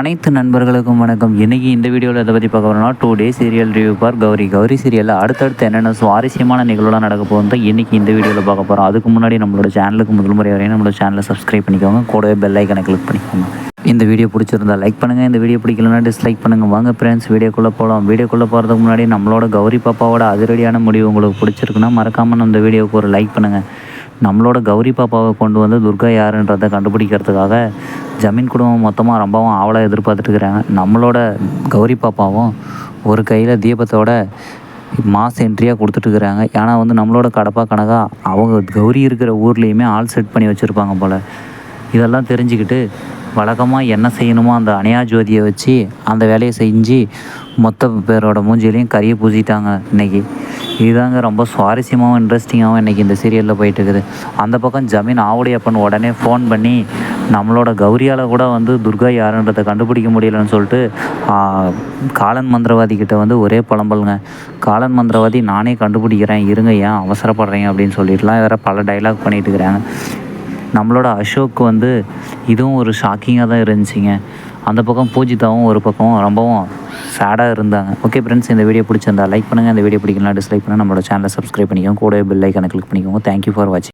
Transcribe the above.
அனைத்து நண்பர்களுக்கும் வணக்கம். இன்றைக்கி இந்த வீடியோவில் எதை பற்றி பார்க்க போகிறோம்னா டூ டே சீரியல் ரிவ்யூ பார் கௌரி. கௌரி சீரியலில் அடுத்தடுத்து என்னென்ன சுவாரஸ்யமான நிகழ்வுலாம் நடக்க போகுது இன்றைக்கி இந்த வீடியோவில் பார்க்க போகிறோம் அதுக்கு முன்னாடி நம்மளோட சேனலுக்கு முதல் முறை வரையும் நம்மளோட சேனலை சப்ஸ்கிரைப் பண்ணிக்கோங்க. கூடவே பெல் ஐக்கனை கிளிக் பண்ணிக்கோங்க. இந்த வீடியோ பிடிச்சிருந்தா லைக் பண்ணுங்கள் இந்த வீடியோ பிடிக்கலனா டிஸ்லைக் பண்ணுங்கள் வாங்க ஃப்ரெண்ட்ஸ் வீடியோக்குள்ளே போகலாம் வீடியோக்குள்ளே போகிறதுக்கு முன்னாடி நம்மளோட கௌரி பாப்பாவோட அதிரடியான முடிவு உங்களுக்கு பிடிச்சிருக்குன்னா மறக்காமல் இந்த வீடியோவுக்கு ஒரு லைக் பண்ணுங்கள் நம்மளோட கௌரி பாப்பாவை கொண்டு வந்து துர்கா யாருன்றதை கண்டுபிடிக்கிறதுக்காக ஜமீன் குடும்பம் மொத்தமாக ரொம்பவும் ஆவலாக எதிர்பார்த்துட்டு இருக்கிறாங்க. நம்மளோட கௌரி பாப்பாவும் ஒரு கையில் தீபத்தோட மாஸ் என்ட்ரியாக கொடுத்துட்ருக்குறாங்க ஏன்னா வந்து நம்மளோட கடப்பா கணக்காக அவங்க கௌரி இருக்கிற ஊர்லேயுமே ஆள் செட் பண்ணி வச்சுருப்பாங்க போல். இதெல்லாம் தெரிஞ்சுக்கிட்டு வழக்கமாக என்ன செய்யணுமோ அந்த அணையா ஜோதியை வச்சு அந்த வேலையை செஞ்சு மொத்த பேரோட மூஞ்சிலையும் கறியை பூசிட்டாங்க இன்றைக்கி இதுதாங்க ரொம்ப சுவாரஸ்யமாகவும் இன்ட்ரெஸ்டிங்காகவும் இன்றைக்கி இந்த சீரியலில் போயிட்டு இருக்குது அந்த பக்கம் ஜமீன் ஆவுடையப்பன் உடனே ஃபோன் பண்ணி நம்மளோட கௌரியால் கூட வந்து துர்கா யாருன்றதை கண்டுபிடிக்க முடியலன்னு சொல்லிட்டு காலன் மந்திரவாதி கிட்ட வந்து ஒரே புலம்பலுங்க. காலன் மந்திரவாதி நானே கண்டுபிடிக்கிறேன் இருங்க ஏன் அவசரப்படுறீங்க? அப்படின்னு சொல்லிட்டுலாம் வேறு பல டைலாக் பண்ணிட்டு இருக்கிறாங்க நம்மளோட அசோக் வந்து இதுவும் ஒரு ஷாக்கிங்காக தான் இருந்துச்சுங்க. அந்த பக்கம் பூஜிதாவும் ஒரு பக்கம் ரொம்பவும் சேடாக இருந்தாங்க. ஓகே ஃப்ரெண்ட்ஸ் இந்த வீடியோ பிடிச்சிருந்தா லைக் பண்ணுங்கள் இந்த வீடியோ பிடிக்கலாம் டிஸ்லைக் பண்ணுங்கள் நம்மளோட சேனலை சப்ஸ்கிரைப் பண்ணிக்கோங்க. கூட பெல் ஐக்கனை கிளிக் பண்ணிக்கோங்க. தேங்க்யூ ஃபார் வாட்சிங்